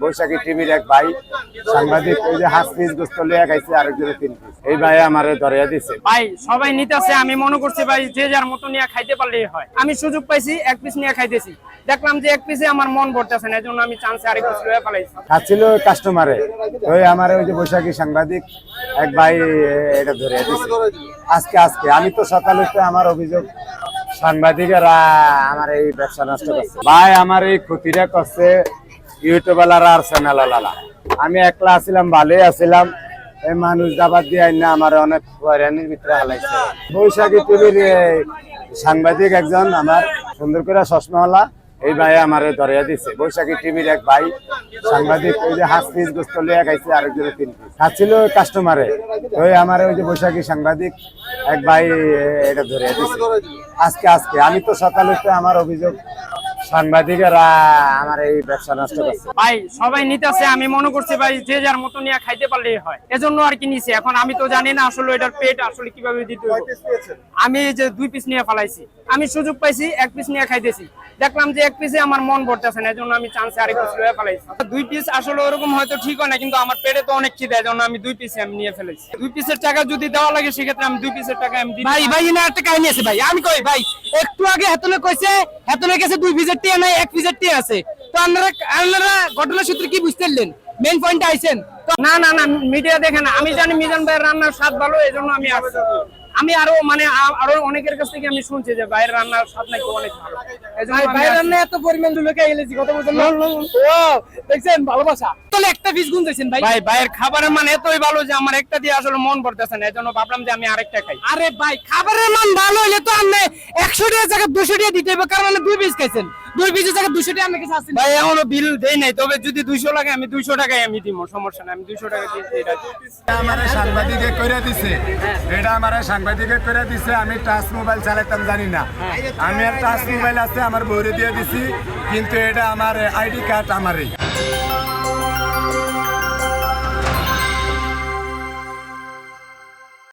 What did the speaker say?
বৈশাখী টিভির এক ভাই সাংবাদিক ওই যে হাফ পিস গোস্ত লিয়ে খাইছে আরেকজনে তিন পিস। এই ভাই আমারে ধরিয়া দিছে। ভাই সবাই নিতেছে আমি মনে করছি ভাই যে যার মতো নিয়ে খাইতে পারলেই হয়। আমি সুযোগ পাইছি এক পিস নিয়ে খাইতেছি। দেখলাম যে এক পিসে আমার মন ভরতেছে না এজন্য আমি চান্সে আরেক পিস লয়ে ফেলাইছি খাচ্ছিল কাস্টমারে ওই আমার ওই যে বৈশাখী সাংবাদিক এক ভাই এটা ধরিয়া দিছে। আজকে আজকে। আমি তো সকালে তো আমার অভিযোগ সাংবাদিকেরা আমার এই ব্যবসা নষ্ট করছে। ভাই আমার এই ক্ষতিটা করছে ইউটিউবালারা আর চ্যানেলালা আমি একলা আছিলাম, ভালোই আছিলাম। এই মানুষ দাবাত দিয়ে না আমার অনেক হয়রানির ভিতরে হালাইছে। বৈশাখী টিভির সাংবাদিক একজন আমার, সুন্দর করে চশমাওয়ালা, এই ভাই আমার ধরিয়া দিছে। বৈশাখী টিভির এক ভাই, সাংবাদিক, ওই যে হাফ পিস গোস্ত লিয়ে খাইছে আরেকজনে তিন পিস। খাচ্ছিল কাস্টমারে ওই আমার ওই যে বৈশাখী সাংবাদিক এক ভাই এটা ধরিয়া দিছে। আজকে আজকে। আমি তো সকালে তো আমার অভিযোগ সাংবাদিকেরা আমার এই ব্যবসা নষ্ট করছে। ভাই সবাই নিতেছে আমি মনে করছি ভাই যে যার মতো নিয়ে খাইতে পারলেই হয়। এজন্য আর কি নিছি। এখন আমি তো জানি না আসলে এটার পেট আসলে কীভাবে দিতে আমি যে দুই পিস নিয়ে ফেলাইছি। আমি সুযোগ পাইছি এক পিস নিয়ে খাইতেছি। দেখলাম যে এক পিসে আমার মন ভরতেছে না এজন্য আমি চান্সে আরেক পিস লয়ে ফেলাইছি। দুই পিস আসলে ওরকম হয়তো ঠিক হয় না কিন্তু আমার পেটে তো অনেক খিদে এজন্য আমি দুই পিসে আমি নিয়ে ফেলেছি দুই পিসের টাকা যদি দেওয়া লাগে সেক্ষেত্রে আমি দুই পিসের টাকা আমি দিই। ভাই ভাই না একটা কাহিনী আছে ভাই। আমি কই ভাই একটু আগে হেতনে কইছে হেতনে কাছে দুই পিসের টিয়া নাই, এক পিসের টিয়া আছে। তো আপনারা আপনারা ঘটনা সূত্রে কি বুঝতে পারলেন মেইন পয়েন্টে আইছেন। না না না মিডিয়া দেখে না। আমি জানি মিজান ভাইয়ের রান্নার স্বাদ ভালো, এই জন্য আমি আসছি আমি আরও মানে আরও অনেকের কাছ থেকে আমি শুনছি যে ভাইয়ের রান্নার স্বাদ নাকি অনেক ভালো। আসছি। রান্না এত পরিমাণ লোকে এলেছি ও দেখছেন ভালোবাসা। তাহলে একটা পিস গুণ দিয়েছেন ভাই। ভাই ভাইয়ের খাবারের মান এতই ভালো যে আমার একটা দিয়ে আসলে মন ভরতেছে না এই জন্য ভাবলাম যে আমি আরেকটা খাই। আরে ভাই খাবারের মান ভালো হইলে তো আপনি একশো টাকা জায়গায় দুশো টাকা দিতে হবে কারণ আপনি দুই পিস খাইছেন। দুই পিসের জায়গায় দুশো টাকা আপনার কাছে ভাই এখনও বিল দেই নাই তবে যদি দুইশো লাগে আমি দুইশো টাকায় আমি দিব সমস্যা নাই আমি দুইশো টাকা দিয়ে এটা আমার সাংবাদিকে করে দিছে। এটা আমার সাংবাদিকে করে দিছে, আমি টাচ মোবাইল চালাতাম জানি না। আমি আর টাচ মোবাইল আছে, আমার বৌরে দিয়ে দিছি, কিন্তু এটা আমার আইডি কার্ড আমারই।